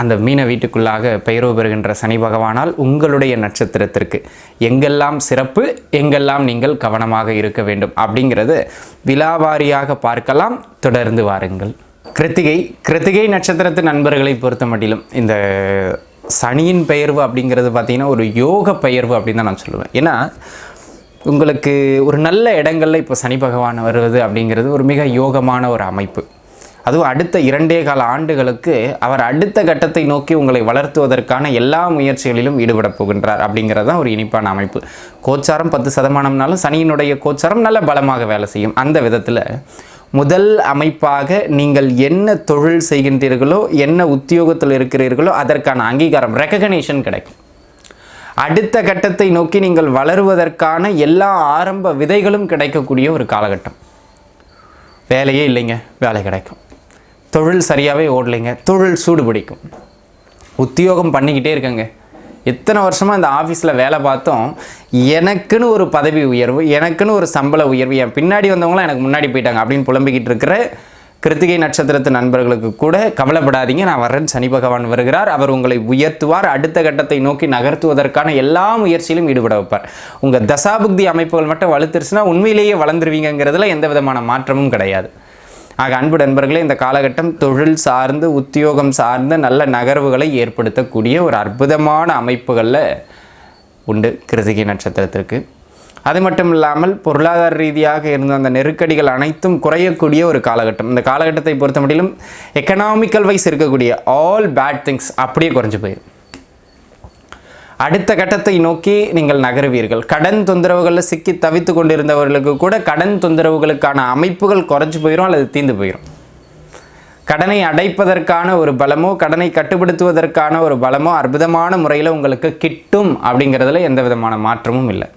அந்த மீன வீட்டுக்குள்ளாக பெயரோ பெறுகின்ற சனி பகவானால் உங்களுடைய நட்சத்திரத்திற்கு எங்கெல்லாம் சிறப்பு எங்கெல்லாம் நீங்கள் கவனமாக இருக்க வேண்டும் அப்படிங்கிறது விலாவாரியாக பார்க்கலாம். தொடர்ந்து வாருங்கள். கிருத்திகை கிருத்திகை நட்சத்திரத்து நண்பர்களை பொறுத்த மட்டிலும் இந்த சனியின் பெயர்வு அப்படிங்கிறது பார்த்தீங்கன்னா ஒரு யோக பெயர்வு அப்படின்னு தான் நான் சொல்லுவேன். ஏன்னா உங்களுக்கு ஒரு நல்ல இடங்களில் இப்போ சனி பகவான் வருவது அப்படிங்கிறது ஒரு மிக யோகமான ஒரு அமைப்பு. அதுவும் அடுத்த இரண்டே கால ஆண்டுகளுக்கு அவர் அடுத்த கட்டத்தை நோக்கி உங்களை வளர்த்துவதற்கான எல்லா முயற்சிகளிலும் ஈடுபடப் போகின்றார் அப்படிங்கிறது தான் ஒரு இனிப்பான அமைப்பு. கோச்சாரம் பத்து சதமானம்னாலும் சனியினுடைய கோச்சாரம் நல்ல பலமாக வேலை செய்யும். அந்த விதத்தில் முதல் அமைப்பாக நீங்கள் என்ன தொழில் செய்கின்றீர்களோ என்ன உத்தியோகத்தில் இருக்கிறீர்களோ அதற்கான அங்கீகாரம் ரெக்கக்னேஷன் கிடைக்கும். அடுத்த கட்டத்தை நோக்கி நீங்கள் வளருவதற்கான எல்லா ஆரம்ப விதைகளும் கிடைக்கக்கூடிய ஒரு காலகட்டம். வேலையே இல்லைங்க வேலை கிடைக்கும். தொழில் சரியாகவே ஓடலைங்க. தொழில் சூடு பிடிக்கும். உத்தியோகம் பண்ணிக்கிட்டே இருக்கங்க. எத்தனை வருஷமாக இந்த ஆஃபீஸில் வேலை பார்த்தோம். எனக்குன்னு ஒரு பதவி உயர்வு எனக்குன்னு ஒரு சம்பள உயர்வு என் பின்னாடி வந்தவங்களாம் எனக்கு முன்னாடி போயிட்டாங்க அப்படின்னு புலம்பிக்கிட்டு இருக்கிற கிருத்திகை நட்சத்திரத்து நண்பர்களுக்கு கூட கவலைப்படாதீங்க. நான் வரேன் சனி பகவான் வருகிறார். அவர் உங்களை உயர்த்துவார். அடுத்த கட்டத்தை நோக்கி நகர்த்துவதற்கான எல்லா முயற்சியிலும் ஈடுபட வைப்பார். உங்கள் தசாபுக்தி அமைப்புகள் மட்டும் வலுத்துருச்சுன்னா உண்மையிலேயே வளர்ந்துருவீங்கிறதுல எந்த விதமான மாற்றமும் கிடையாது. ஆக அன்பு நண்பர்களே இந்த காலகட்டம் தொழில் சார்ந்து உத்தியோகம் சார்ந்த நல்ல நகர்வுகளை ஏற்படுத்தக்கூடிய ஒரு அற்புதமான அமைப்புகளில் உண்டு கிருத்திகை நட்சத்திரத்திற்கு. அது மட்டும் இல்லாமல் பொருளாதார ரீதியாக இருந்த அந்த நெருக்கடிகள் அனைத்தும் குறையக்கூடிய ஒரு காலகட்டம். இந்த காலகட்டத்தை பொறுத்த மட்டிலும் எக்கனாமிக்கல் வைஸ் இருக்கக்கூடிய ஆல் பேட் திங்ஸ் அப்படியே குறைஞ்சி போயிடும் அடுத்த கட்டத்தை நோக்கி நீங்கள் நகருவீர்கள். கடன் தொந்தரவுகளில் சிக்கி தவித்து கொண்டிருந்தவர்களுக்கு கூட கடன் தொந்தரவுகளுக்கான அமைப்புகள் குறைஞ்சி போயிடும் அல்லது தீந்து போயிடும் கடனை அடைப்பதற்கான ஒரு பலமோ கடனை கட்டுப்படுத்துவதற்கான ஒரு பலமோ அற்புதமான முறையில் உங்களுக்கு கிட்டும் அப்படிங்கிறதுல எந்த விதமான மாற்றமும் இல்லை.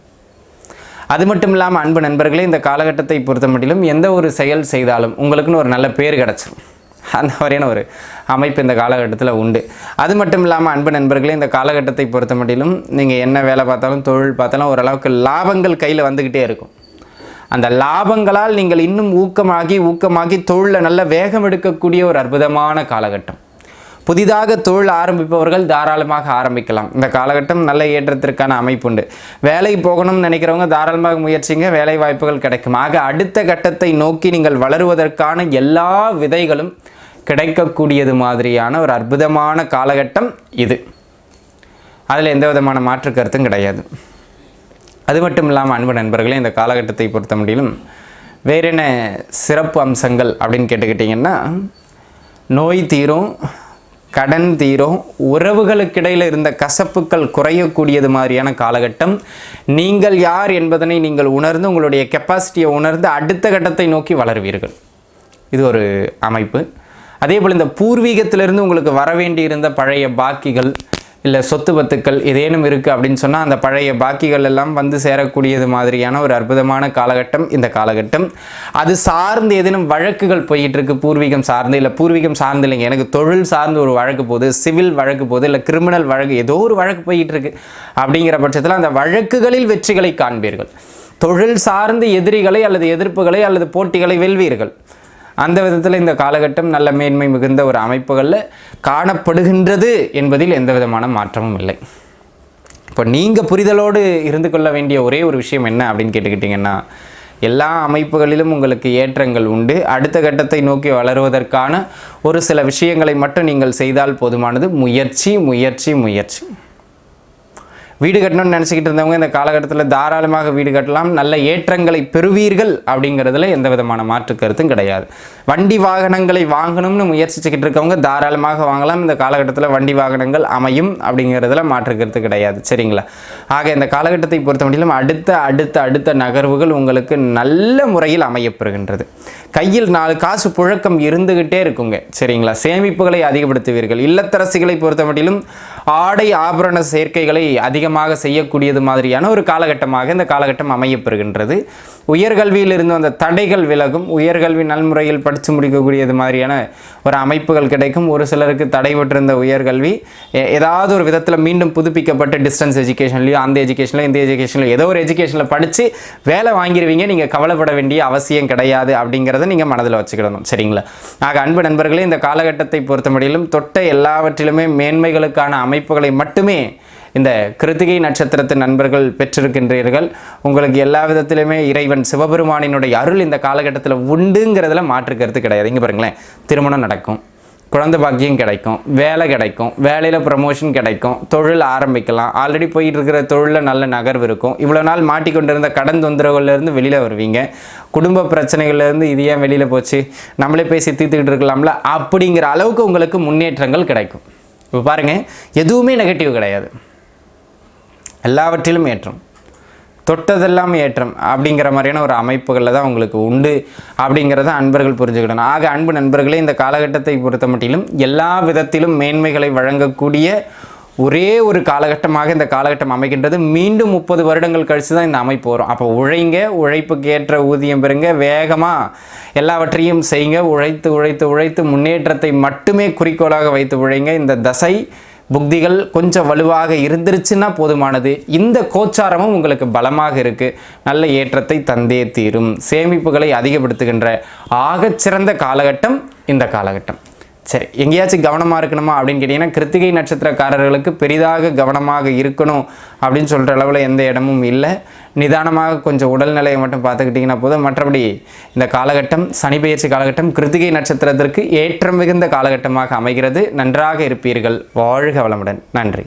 அது மட்டும் இல்லாமல் அன்பு நண்பர்களே இந்த காலகட்டத்தை பொறுத்த மட்டிலும் எந்த ஒரு செயல் செய்தாலும் உங்களுக்குன்னு ஒரு நல்ல பேர் கிடச்சிரும். அந்த மாதிரியான ஒரு அமைப்பு இந்த காலகட்டத்தில் உண்டு. அது மட்டும் இல்லாமல் அன்பு நண்பர்களே இந்த காலகட்டத்தை பொறுத்த மட்டிலும் நீங்கள் என்ன வேலை பார்த்தாலும் தொழில் பார்த்தாலும் ஓரளவுக்கு லாபங்கள் கையில் வந்துக்கிட்டே இருக்கும். அந்த லாபங்களால் நீங்கள் இன்னும் ஊக்கமாகி ஊக்கமாகி தொழிலில் நல்ல வேகம் எடுக்கக்கூடிய ஒரு அற்புதமான காலகட்டம். புதிதாக தொழில் ஆரம்பிப்பவர்கள் தாராளமாக ஆரம்பிக்கலாம். இந்த காலகட்டம் நல்ல ஏற்றத்திற்கான அமைப்பு உண்டு. வேலை போகணும்னு நினைக்கிறவங்க தாராளமாக முயற்சிங்க. வேலை வாய்ப்புகள் கிடைக்கும். ஆக அடுத்த கட்டத்தை நோக்கி நீங்கள் வளருவதற்கான எல்லா விதைகளும் கிடைக்கக்கூடியது மாதிரியான ஒரு அற்புதமான காலகட்டம் இது. அதில் எந்த விதமான மாற்று கருத்தும் கிடையாது. அது மட்டும் இல்லாமல் அன்பு நண்பர்களே இந்த காலகட்டத்தை பொறுத்த முடியலும் வேற என்ன சிறப்பு அம்சங்கள் அப்படின்னு கேட்டுக்கிட்டிங்கன்னா நோய் தீரும் கடன் தீரும் உறவுகளுக்கிடையில் இருந்த கசப்புக்கள் குறையக்கூடியது மாதிரியான காலகட்டம். நீங்கள் யார் என்பதனை நீங்கள் உணர்ந்து உங்களுடைய கெப்பாசிட்டியை உணர்ந்து அடுத்த கட்டத்தை நோக்கி வளருவீர்கள். இது ஒரு அமைப்பு. அதே போல் இந்த பூர்வீகத்திலிருந்து உங்களுக்கு வர வேண்டியிருந்த பழைய பாக்கிகள் இல்லை சொத்து பத்துக்கள் ஏதேனும் இருக்குது அப்படின்னு சொன்னால் அந்த பழைய பாக்கிகள் எல்லாம் வந்து சேரக்கூடியது மாதிரியான ஒரு அற்புதமான காலகட்டம் இந்த காலகட்டம். அது சார்ந்து ஏதேனும் வழக்குகள் போயிட்டு இருக்கு பூர்வீகம் சார்ந்து இல்லை பூர்வீகம் சார்ந்து இல்லைங்க. எனக்கு தொழில் சார்ந்து ஒரு வழக்கு போகுது சிவில் வழக்கு போகுது இல்லை கிரிமினல் வழக்கு ஏதோ ஒரு வழக்கு போயிட்டு இருக்கு அப்படிங்கிற பட்சத்தில் அந்த வழக்குகளில் வெற்றிகளை காண்பீர்கள். தொழில் சார்ந்து எதிரிகளை அல்லது எதிர்ப்புகளை அல்லது போட்டிகளை வெல்வீர்கள். அந்த விதத்தில் இந்த காலகட்டம் நல்ல மேன்மை மிகுந்த ஒரு அமைப்புகளில் காணப்படுகின்றது என்பதில் எந்த விதமான மாற்றமும் இல்லை. இப்போ நீங்கள் புரிதலோடு இருந்து கொள்ள வேண்டிய ஒரே ஒரு விஷயம் என்ன அப்படின்னு கேட்டுக்கிட்டிங்கன்னா எல்லா அமைப்புகளிலும் உங்களுக்கு ஏற்றங்கள் உண்டு. அடுத்த கட்டத்தை நோக்கி வளருவதற்கான ஒரு சில விஷயங்களை மட்டும் நீங்கள் செய்தால் போதுமானது. முயற்சி முயற்சி முயற்சி. வீடு கட்டணும்னு நினச்சிக்கிட்டு இருந்தவங்க இந்த காலகட்டத்தில் தாராளமாக வீடு கட்டலாம். நல்ல ஏற்றங்களை பெறுவீர்கள் அப்படிங்கிறதுல எந்த விதமான மாற்று கருத்தும் கிடையாது. வண்டி வாகனங்களை வாங்கணும்னு முயற்சிச்சுக்கிட்டு இருக்கவங்க தாராளமாக வாங்கலாம். இந்த காலகட்டத்தில் வண்டி வாகனங்கள் அமையும் அப்படிங்கிறதுல மாற்று கருத்து கிடையாது. சரிங்களா? ஆக இந்த காலகட்டத்தை பொறுத்த முடியலும் அடுத்த அடுத்த அடுத்த நகர்வுகள் உங்களுக்கு நல்ல முறையில் அமையப்பெறுகின்றது. கையில் நாலு காசு புழக்கம் இருந்துகிட்டே இருக்குங்க. சரிங்களா? சேமிப்புகளை அதிகப்படுத்துவீர்கள். இல்லத்தரசிகளை பொறுத்த மட்டிலும் ஆடை ஆபரண சேர்க்கைகளை அதிகமாக செய்யக்கூடியது மாதிரியான ஒரு காலகட்டமாக இந்த காலகட்டம் அமையப்பெறுகின்றது. உயர்கல்வியில் இருந்து வந்த தடைகள் விலகும் உயர்கல்வி நல்முறையில் படித்து முடிக்கக்கூடியது மாதிரியான ஒரு அமைப்புகள் கிடைக்கும். ஒரு சிலருக்கு தடைபட்டிருந்த உயர்கல்வி ஏதாவது ஒரு விதத்தில் மீண்டும் புதுப்பிக்கப்பட்ட டிஸ்டன்ஸ் எஜுகேஷன்லையோ அந்த எஜுகேஷனில் இந்த எஜுகேஷன்லையோ ஏதோ ஒரு எஜுகேஷனில் படித்து வேலை வாங்கிடுவீங்க நீங்கள் கவலைப்பட வேண்டிய அவசியம் கிடையாது அப்படிங்கிறத நீங்கள் மனதில் வச்சுக்கிடணும். சரிங்களா? ஆக அன்பு நண்பர்களே இந்த காலகட்டத்தை பொறுத்தமட்டிலும் தொட்ட எல்லாவற்றிலுமே மேன்மைகளுக்கான அமைப்புகளை மட்டுமே இந்த கிருத்திகை நட்சத்திரத்தின் நண்பர்கள் பெற்றிருக்கின்றீர்கள். உங்களுக்கு எல்லா விதத்திலுமே இறைவன் சிவபெருமானினுடைய அருள் இந்த காலகட்டத்தில் உண்டுங்கிறதுல மாற்று கருத்து கிடையாது. இங்கே பாருங்களேன் திருமணம் நடக்கும் குழந்தை பாக்கியம் கிடைக்கும் வேலை கிடைக்கும் வேலையில் ப்ரமோஷன் கிடைக்கும் தொழில் ஆரம்பிக்கலாம். ஆல்ரெடி போயிட்டு இருக்கிற தொழிலில் நல்ல நகர்வு இருக்கும். இவ்வளோ நாள் மாட்டிக்கொண்டிருந்த கடன் தொந்தரவுலேருந்து வெளியில் வருவீங்க. குடும்ப பிரச்சனைகள்லேருந்து இது ஏன் வெளியில் போச்சு? நம்மளே பேசி தீர்த்துக்கிட்டு இருக்கலாம்ல? அப்படிங்கிற அளவுக்கு உங்களுக்கு முன்னேற்றங்கள் கிடைக்கும். இப்போ பாருங்கள் எதுவுமே நெகட்டிவ் கிடையாது. எல்லாவற்றிலும் ஏற்றம். தொட்டதெல்லாம் ஏற்றம் அப்படிங்கிற மாதிரியான ஒரு அமைப்புகளில் தான் உங்களுக்கு உண்டு அப்படிங்கிறத அன்பர்கள் புரிஞ்சுக்கிடணும். ஆக அன்பு நண்பர்களே இந்த காலகட்டத்தை பொறுத்த மட்டிலும் எல்லா விதத்திலும் மேன்மைகளை வழங்கக்கூடிய ஒரே ஒரு காலகட்டமாக இந்த காலகட்டம் அமைகின்றது. மீண்டும் முப்பது வருடங்கள் கழித்து தான் இந்த அமைப்பு வரும். அப்போ உழைங்க உழைப்புக்கு ஏற்ற ஊதியம் பெறுங்க வேகமாக எல்லாவற்றையும் செய்யுங்க. உழைத்து உழைத்து உழைத்து முன்னேற்றத்தை மட்டுமே குறிக்கோளாக வைத்து உழைங்க. இந்த தசை புக்திகள் கொஞ்சம் வலுவாக இருந்துருச்சுன்னா போதுமானது. இந்த கோச்சாரமும் உங்களுக்கு பலமாக இருக்குது நல்ல ஏற்றத்தை தந்தே தீரும். சேமிப்புகளை அதிகப்படுத்துகின்ற ஆகச்சிறந்த காலகட்டம் இந்த காலகட்டம். சரி எங்கேயாச்சும் கவனமாக இருக்கணுமா அப்படின்னு கேட்டிங்கன்னா கிருத்திகை நட்சத்திரக்காரர்களுக்கு பெரிதாக கவனமாக இருக்கணும் அப்படின்னு சொல்கிற அளவில் எந்த இடமும் இல்லை. நிதானமாக கொஞ்சம் உடல்நிலையை மட்டும் பார்த்துக்கிட்டிங்கன்னா போதும். மற்றபடி இந்த காலகட்டம் சனி பெயர்ச்சி காலகட்டம் கிருத்திகை நட்சத்திரத்திற்கு ஏற்றம் மிகுந்த காலகட்டமாக அமைகிறது. நன்றாக இருப்பீர்கள். வாழ்க வளமுடன். நன்றி.